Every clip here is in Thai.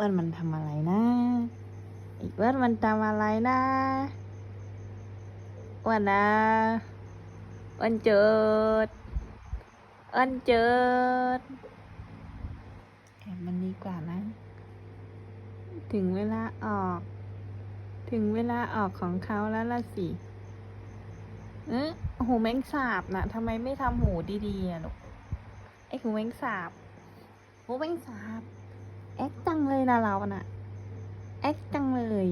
อ้วนมันทำอะไรนะไอ้อ้นมันทำอะไรนะอ้วนนะอ้นเจิดอ้นเจิดแอบมันดีกว่านะ ถึงเวลาออก ถึงเวลาออกของเขาแล้วล่ะสิเอ๊ะหูแมงสาบนะทำไมไม่ทำหูดีๆอะลูกไอหูแมงสาบหูแมงสาบ แอคจังเลยนะเราน่ะ แอคจังเลย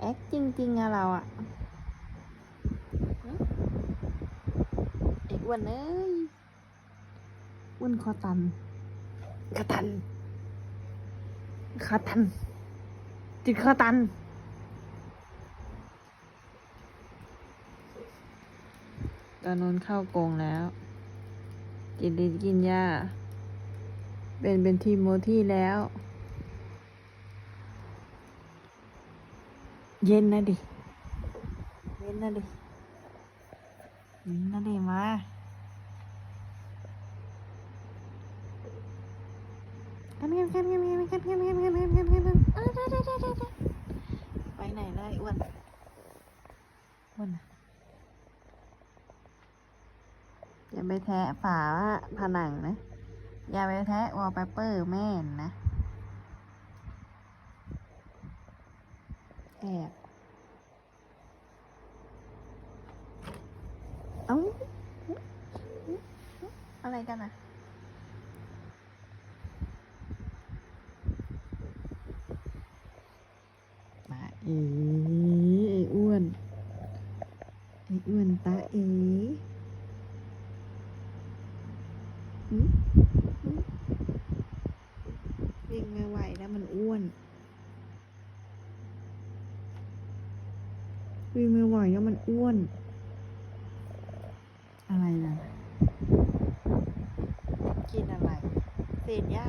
แอคจริงๆอะเราอะหึไอ้อ้วนเอ้ยอ้วนคอตันคอตันคอตัน จิตคอตันตอนนนเข้ากรงแล้วกินดินกินหญ้า เป็นเป็นทีมโมที่แล้ว เย็นนะดิ เย็นนะดิเย็นนะดิมาไปไหนได้อ้วนอ้วนอย่าไปแทะฝาผนังนะ อย่าไปแทะวอลเปเปอร์แม่นนะแอบเอ้าอะไรกันอะมาเอ๋อ้วนไอ้อ้วนตาเอ๋หึหึวิ่งไม่ไหวแล้วมันอ้วน วิ่งไม่ไหวแล้วมันอ้วน อะไรนะกินอะไร เศษหญ้า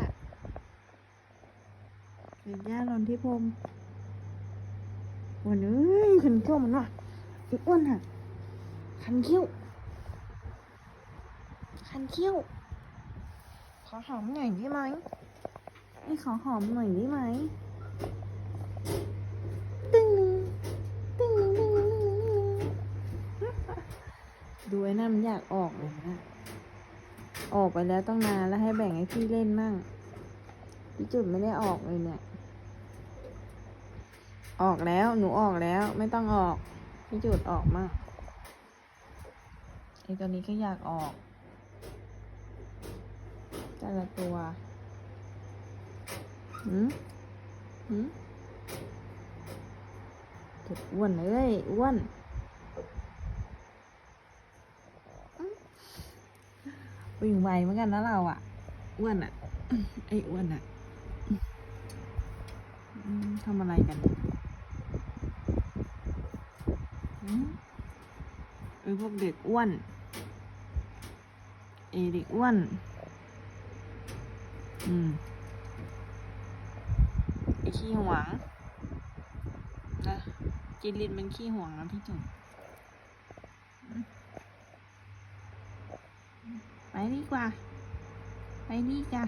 เศษหญ้าหล่นที่พรมวันเอ้ยขันเขี้ยวมันว่ะไอ้อ้วนอะขันเขี้ยวขันเขี้ยวขอหอมหน่อยได้ไหมไม่ขอหอมหน่อยได้ไหมตึ้งหนึ่งตึ้งหนึ่งตึ้งหนึ่งตึ้งหนึ่งตึ้งหนึ่งดูไอ้นั่นมันอยากออกเลยนะ ออกไปแล้วต้องนานแล้วให้แบ่งให้พี่เล่นมั่ง พี่จุดไม่ได้ออกเลยเนี่ย ออกแล้วหนูออกแล้วไม่ต้องออก พี่จุดออกมากไอตัวนี้ก็อยากออกแต่ละตัวหืมหืมเด็กอ้วนเลยอ้วนอื้อ วิ่ไวเหมือนกันนะเราอะอ้วนอะ ไออ้วนอะทำอะไรกันเออพวกเด็กอ้วน เอเด็กอ้วน อืมไอขี้หวงนะจินลินเป็นขี้หวงนะพี่จุ๋มอืมไป ดีกว่า ไปนี่จ้ะ